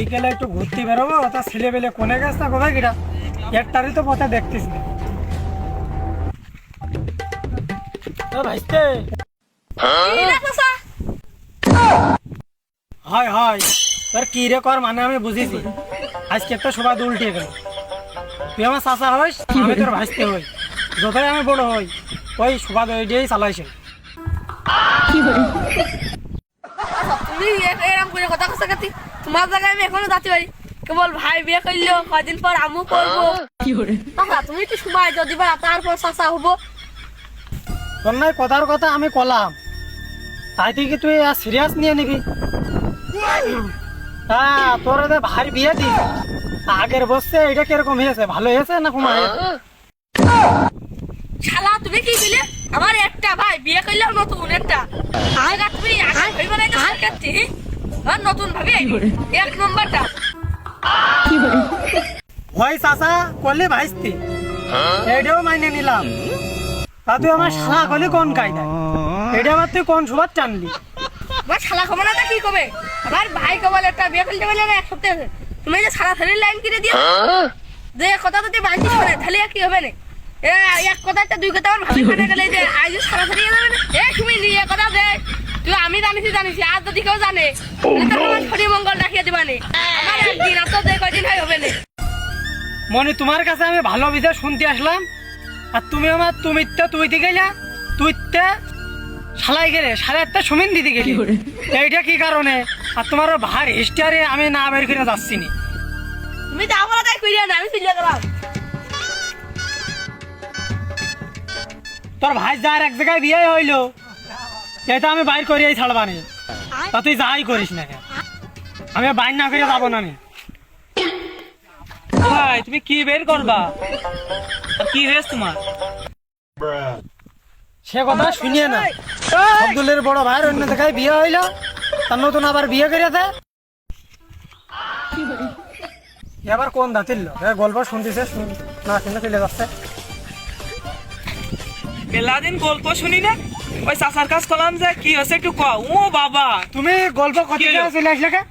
বিকেলে একটু ঘুরতে বেরোবো তা ছেলে বেলে কোনে গেছে না কোথায় কিটা একটারই তো পথে দেখতিস না হয় হয় তোর কি রে কর মানে আমি বুঝেছি। আজকে একটা সবাই উল্টে গেল। তুই আমার চাচা হইস আমি তোর ভাইস্তে হই। যতই আমি বড় হই ওই সুবাদ ওই দিয়েই চালাইছে। তুমি এ- এরম করে কথা কাতি তোমার জায়গায় আমি এখনও যাতে পারি। কেবল ভাই বিয়ে করল কদিন পর আমু করব। তুমি একটু সময় যদি বা তারপর চাচা হব। তোর নাই কথার কথা আমি কলাম। তাই থেকে তুই সিরিয়াস নিয়ে নিবি। তা তোর ভাই বিয়ে দিস আগের বসছে এটা কীরকম হয়েছে? ভালো হয়েছে না কুমা শালা তুমি কি দিলে? আমার একটা ভাই বিয়ে করলে নতুন একটা। আগা তুমি আগে ভেবে নাই আর নতুন ভাবে এক নম্বরটা। ভয় চাচা করলে ভাইস্তি। এটাও মাইনে নিলাম। তা তুই আমার শালা করলি কোন কায়দা এটা আবার তুই কোন সুবাদ টানলি? আমার শালা খবর না কি কবে? আমার ভাই কেবল একটা বিয়ে করতে বলে না এক সপ্তাহ তুমি যে সারা ফেরির লাইন কিনে দিও যে কথা যদি বাঁধিস না তাহলে কি হবে না? এ, এক কথা একটা দুই কথা আমার ভাবি ফেটে গেলে যে আজ সারা ফেরি যাবে না? এ তুমি নিয়ে কথা দে। তুই আমি জানিস জানিস আর যদি কেউ জানে শনি মঙ্গল রাখিয়ে দিবানে। আমার একদিন আর তো যে কয়দিন হয় হবে না। মনে তোমার কাছে আমি ভালো বিধে শুনতে আসলাম। আর তুমি আমার তুমি তুই দিকে গেলা তুই সালাই গেলে সাড়ে আটটা সুমিন দিতে গেলি। এইটা কি কারণে? আর তোমার ভার হিস্টারে আমি না বের করে যাচ্ছি না তুমি যা বলা তাই কইরা না আমি চলে গেলাম। তোর ভাই যার এক জায়গায় বিয়ে হইল এটা আমি বাইর করিয়াই ছাড়বানি। তা তুই যাই করিস না আমি বাইর না করে যাব না আমি। ভাই, তুমি কি বের করবা? কি হয়েছে তোমার? সে কথা শুনিয়ে না। আব্দুলের বড় ভাইয়ের অন্য জায়গায় বিয়ে হইল তার নতুন আবার বিয়ে করে দে এবার কোন দাঁতিল গল্প শুনতেছে, শুন- না শুনে চলে যাচ্ছে। মেলাদিন গল্প শুনি না। ওই চাচার কাজ করলাম যে কি হয়েছে একটু কও ও বাবা তুমি গল্প কত চলে আসলে কে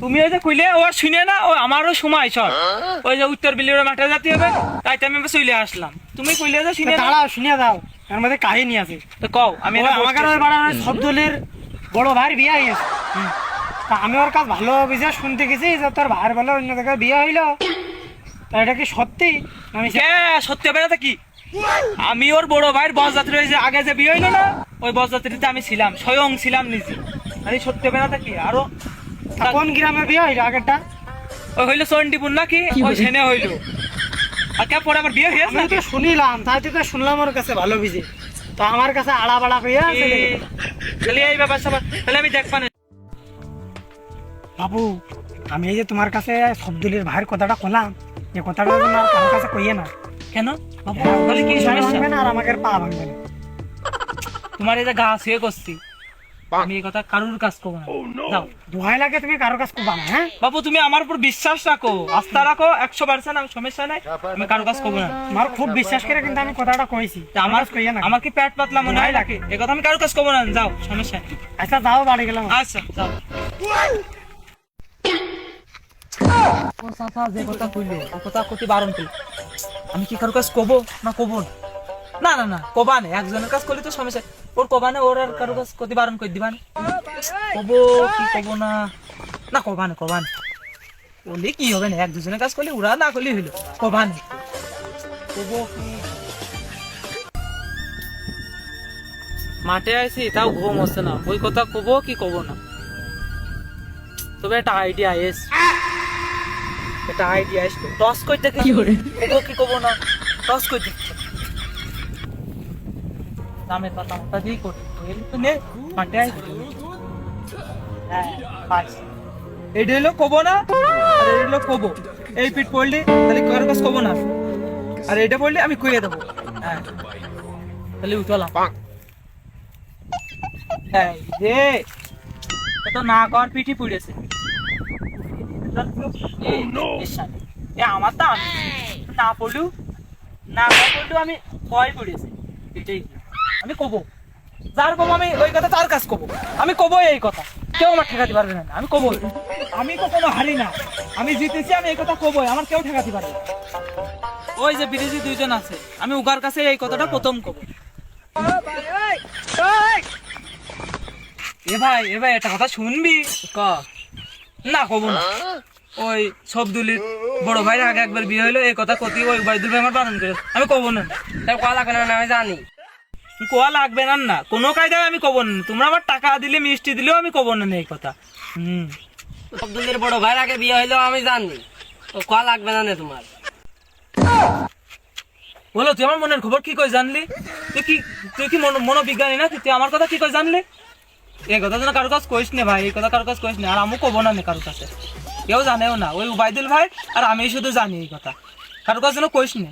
তুমি ওই যে কইলে ও শুনে না ও আমারও সময় সব ওই যে উত্তর বিলির মাঠে যেতে হবে তাই আমি চলে আসলাম। তুমি কইলে যে শুনে না। দাঁড়াও শুনিয়ে দাও এর মধ্যে কাহিনী আছে। তো কও আমি আমাকে বসতেছি। বাড়ার শব্দলের বড় ভাইয়ের বিয়ে হয়েছে তা আমি ওর কাছে ভালো বিষয় শুনতে গেছি যে তোর ভাইয়ের বলে অন্য জায়গায় বিয়ে হইল। তা এটা কি সত্যি? আমি কে সত্যি বেড়াতে কি? আমি ওর বড় ভাইয়ের বসযাত্রী যে আগে যে বিয়ে হইল না ওই বসযাত্রীতে আমি ছিলাম স্বয়ং ছিলাম নিজে। আরে সত্যি বেড়াতে কি? আরও কোন গ্রামে বিয়ে হইল আগেরটা? ওই হইল চন্ডিপুর নাকি? ওই সেনে হইল। আর কে পরে আমার বিয়ে হয়েছে? আমি তো শুনিলাম তাই তো শুনলাম ওর কাছে ভালো বিজে তো আমার কাছে আড়া বাড়া হইয়া। তাহলে এই ব্যাপার স্যাপার তাহলে আমি দেখবা না। বাবু আমি এই যে তোমার কাছে শব্দলির ভাইয়ের কথাটা কলাম এই কথাটা কারোর কাছে কইয়ে না। কেন? তাহলে কি সমস্যা? ভাঙবে না আর আমাকে পা ভাঙবে না। তোমার যে গা শুয়ে করছি আমি এই কথা কারুর কাজ করব না। যাও। দোহাই লাগে তুমি কারোর কাছে করবা না হ্যাঁ? বাবু তুমি আমার উপর বিশ্বাস রাখো। আস্থা রাখো একশো পার্সেন্ট আমি সমস্যা নাই আমি কারুর কাজ করব না। আমার খুব বিশ্বাস করে কিন্তু আমি কথাটা কইছি। তা আমার কইয়ে না। আমার কি পেট পাতলা মনে হয় এ কথা আমি কারুর কাজ করব না। যাও সমস্যা আচ্ছা যাও বাড়ি গেলাম। আচ্ছা যাও। ও চাচা যে কথা কইলো। আমি কি কারুর কাজ কব না কব? না না না, কবা নেই একজনের কাজ করলে তো সমস্যা। ওর কবা নেই ওর আর কারুর কাজ কতি বারণ করে দিবা না। কি কব না? না, কবা না কবা না। কি হবে না? এক দুজনের কাজ করলে ওরা না করলে হইল। কবা নেই কব মাঠে আইছি, তাও ঘুম হচ্ছে না। ওই কথা কব কি কব না? তবে একটা আইডিয়া এস একটা আইডিয়া এস টস কই দেখে? কি করে কব কি কব না? টস কই দেখে? দামের পাতা মাথা দিয়ে করি। এর তো নে মাঠে হ্যাঁ এইটা হলো কব না? আর এটা হলো কব। এই পিঠ পড়লে তাহলে কারও কাছে কব না? আর এটা পড়লে আমি কইয়ে দেবো। হ্যাঁ। তাহলে উঠলাম। এই রে এত না কর পিঠি পুড়েছে। এ, আমার আমি না কব। যার কব আমি ওই কথা, তার কাজ কব। আমি কব এই কথা। কেউ আমার ঠেকাতে পারবে না। আমি কবো আমি কখনো হারি না। আমি জিতেছি, আমি এই কথা কবই। আমার কেউ ঠেকাতে পারবে। ওই যে বিদেশি দুইজন আছে। আমি উগার কাছে এই কথাটা প্রথম কব। এ ভাই এ ভাই একটা কথা শুনবি? ক? না কব না। ওই সবদুলির বড় ভাইয়ের আগে একবার বিয়ে হইল, এই কথা কতি ওই বাইদুল ভাই আমার বারণ করে আমি কব না। তার কলা কেন আমি জানি। কোয়া লাগবে না না, কোনো কায়দায় আমি কব না। তোমরা আমার টাকা দিলে, মিষ্টি দিলেও আমি কব না এই কথা। হুম। আব্দুলের বড় ভাইয়ের আগে বিয়ে হইলেও আমি জানি। তো কলা লাগবে না, নে, তোমার? বলো, তুই আমার মনের খবর কি কই জানলি? তুই কি তুই কি মনো- মনোবিজ্ঞানী না? তুই আমার কথা কি কই জানলি? এই কথা যেন কারও কাজ কইস না ভাই এই কথা কারও কাজ কইস না আর আমি কব না নে কারও কাছে কেউ জানেও না ওই উবাইদুল ভাই আর আমি শুধু জানি এই কথা। কারও কাছে যেন কইস না?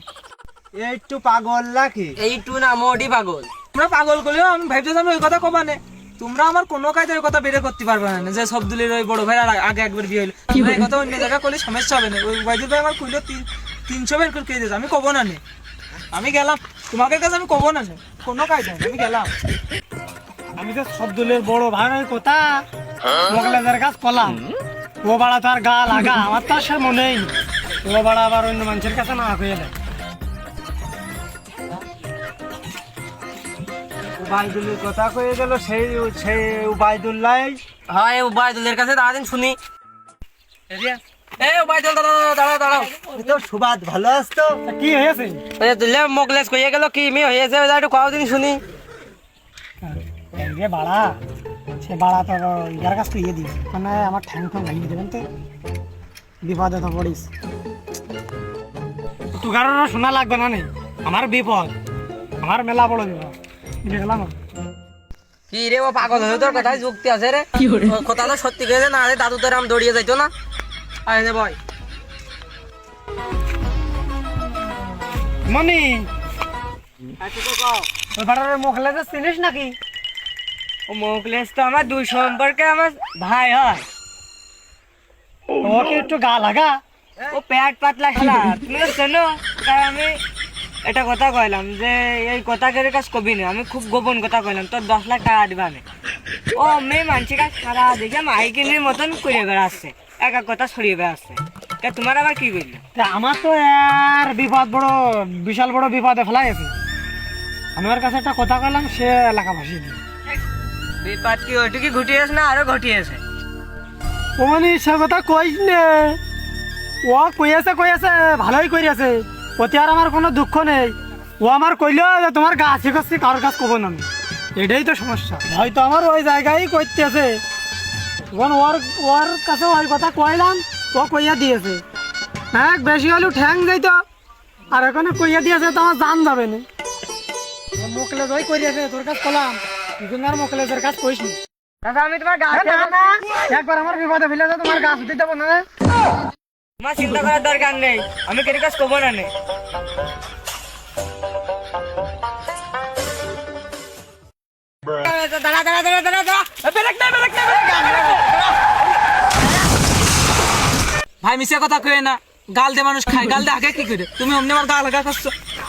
একটু পাগল নাকি এইটু না মোটি পাগল। তোমরা পাগল করলেও আমি ভাবছিলাম আমি ওই কথা কবা নে? তোমরা আমার কোনো কাজে ওই কথা বের করতে পারবে না যে সবদুলের ওই বড় ভাই আর আগে একবার বিয়ে হইল। তোমরা এই কথা অন্য জায়গায় করলে সমস্যা হবে না। ওই উবাইদুল ভাই আমার কইলো তিন তিনশো বের করে দিয়েছে। আমি কব না নে? আমি গেলাম। তোমাদের কাছে আমি কব না কোনো কাজ নাই আমি গেলাম। আমি তো সবদুলের বড় ভাইয়ের কথা মোগলাদের কাজ কলাম। ও বাড়া তার গা লাগা আমার তো আর সে মনেই। নেই। ও বাড়া আবার অন্য মানুষের কাছে না হয়ে দেয়। উবাইদুলের কথা কয়ে গেল সেই সেই উবাইদুল্লাহ হয় উবায়দুলের কাছে দাঁড়াদিন শুনি। এ উবায়দুল দাঁড়াও দাঁড়াও দাঁড়াও তো সুবাদ ভালো কি হয়েছে তুলে মোগলেস কইয়ে গেল কি মি হয়েছে একটু কদিন শুনি। যে বাড়া সে বাড়া তো ইয়ার কাছ থেকে ইয়ে দিস মানে আমার ঠ্যাং ঠ্যাং ভেঙে দেবেন তো। বিপদে তো পড়িস। তু কারণ শোনা লাগবে না নেই আমার বিপদ। আমার মেলা বড় বিপদ। বুঝে গেলাম? কি রে ও পাগল হয়ে তোর কথায় যুক্তি আছে রে? কথা তো সত্যি কয়েছে না রে দাদু তোর আম দৌড়িয়ে যাইতো না? আয় নে বয়। মনি ওই পাড়ার মোখলেস চিনিস নাকি? ও তো আমার দুই সম্পর্কে আমার ভাই হয়। ওকে একটু গা লাগা। ও পেট পাতলা খেলা তুমি তাই আমি এটা কথা কইলাম যে এই কথা করে কাজ কবি না। আমি খুব গোপন কথা কইলাম, তোর দশ লাখ টাকা দিবা না ও মেয়ে মানসি কাজ সারা দেখে মাইকিনের মতন করে বেড়াচ্ছে। এক এক কথা ছড়িয়ে বেড়াচ্ছে। তোমার আবার কি করল? আমার তো আর বিপদ বড়, বিশাল বড় বিপদে ফেলাই আছে। আমার কাছে একটা কথা কইলাম, সে এলাকা ভাসিয়ে দিল বিপদ কি ওইটুকি ঘটিয়েছে না আরও ঘটিয়েছে ওমানি সে কথা কইস নে। ও কইয়াছে কইয়াছে, ভালোই করিয়াছে ওতে আর আমার কোনো দুঃখ নেই। ও আমার কইলো যে তোমার গাছ করছি কারোর কাছ কব না এটাই তো সমস্যা। হয়তো আমার ওই জায়গায় করতেছে এখন ওর ওর কাছে ওই কথা কইলাম, ও কইয়া দিয়েছে। হ্যাঁ বেশি হলেও ঠ্যাং যাইতো। আর এখানে কইয়া দিয়েছে, তো আমার জান যাবে না। মোকলে ওই করিয়াছে তোর কাছ কলাম। আর মোকলেজের কাজ কইস নি। দাদা আমি তোমার গাছ একবার আমার বিপদে ফেলে দাও তোমার গাছ দিতে পারব না। তোমার চিন্তা করার দরকার নেই। আমি কেটে কাজ করব না নে। দাঁড়া দাঁড়া দাঁড়া দাঁড়া দাঁড়া। বেরেক না বেরেক না ভাই মিশে কথা কয়ে না। গাল দে মানুষ খায় গাল দে আগে কি করে? তুমি অমনি আমার গাল লাগা করছ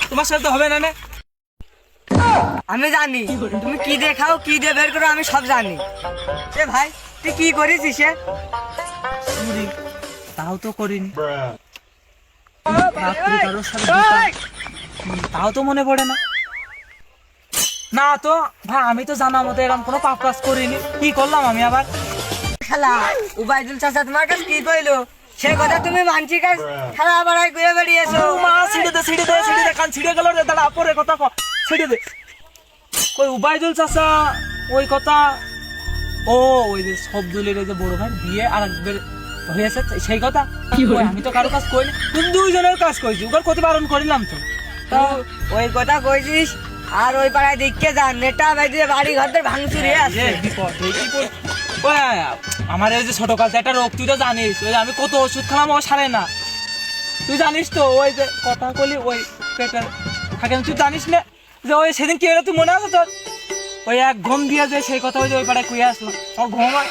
তোমার সাথে তো হবে না না। আমি জানি। তুমি কি দিয়ে খাও কি দিয়ে বের করো আমি সব জানি। এ ভাই তুই কি করিস সে তাও তো করিনি। রাত্রি কারোর সাথে তাও তো মনে পড়ে না। না তো ভাই আমি তো জানা মতো এরকম কোনো পাপ কাজ করিনি। কি করলাম আমি আবার? খেলা উবাইদুল চাচা তোমার কাছে কি কইলো? সে কথা তুমি মানছি কাজ। খেলা বাড়াই ঘুরে বেরিয়েছো ও মা ছিড়ে দে ছিড়ে দে ছিড়ে দে কান ছিড়ে গেল রে দাঁড়া পরে কথা ক। ছিড়ে দে। ওই উবাইদুল চাচা ওই কথা। ও ওই যে সবদুলের ওই যে বড় ভাই বিয়ে আর একবার হয়েছে সেই কথা? আমি তো কারও কাজ করিনি তুমি দুইজনের কাজ করেছি ওর ক্ষতি বারণ করিলাম তো। তো ওই কথা কইছিস আর ওই পাড়ায় দেখকে যান নেটা বাইরে বাড়ি ঘরদের ভাঙচুর হয়ে আছে। এই আমার এই যে ছোট কালতে একটা রোগ তুই তো জানিস ওই আমি কত ওষুধ খেলাম ও সারে না। তুই জানিস তো ওই যে কথা বলি ওই পেটে থাকে তুই জানিস না? যে ওই সেদিন কি হলো তুই মনে আছে তোর? ওই এক ঘুম দিয়ে যে সেই কথা ওই যে ওই পাড়ায় কুয়ে আসলাম আমার ঘুম হয়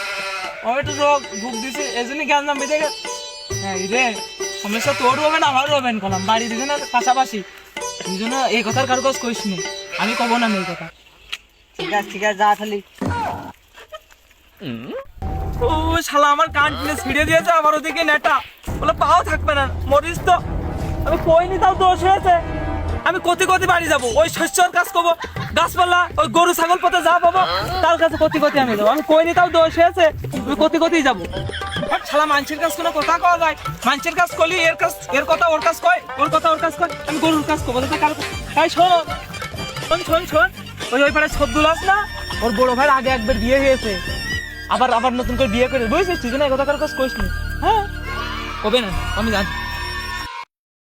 ও একটু রোগ ভুগ দিছে এই জন্য জ্ঞান নাম বেঁধে গেছে হ্যাঁ রে সমস্যা তোর হবেন আমারও হবেন কলাম। বাড়ি দুজনের পাশাপাশি। দুজনে এই কথার কারও কাজ কইস নি। আমি কব না এই কথা। ঠিক আছে ঠিক আছে যা খালি ও শালা আমার কান টেনে ছিঁড়ে দিয়েছে আবার ওদিকে নেটা। বলে পাও থাকবে না মরিস তো। আমি কইনি তাও দোষ হয়েছে। আমি কতি কতি বাড়ি যাব। ওই শস্যর কাজ করব। গাছপালা, ওই গরু, ছাগল পথে যা পাবো, তার কাছে কতি কতি আমি যাব আমি কইনি তাও দোষ হয়েছে, আমি কতি কতি যাব। শালা মানুষের কাজ কোনো কথা কওয়া যায়? মানুষের কাজ করলি এর কাজ এর কথা ওর কাজ কয়, ওর কথা ওর কাজ কয়, আমি গরুর কাজ করব। কারও তাই শোন শোন শোন শোন। ওই ওই পাড়ায় সবদুল আস না? ওর বড় ভাইয়ের আগে একবার বিয়ে হয়েছে। আবার আবার নতুন করে বিয়ে করে। বুঝছিস তুই না এই কথা কারও কাজ করিস হ্যাঁ? কবে না? আমি জানি।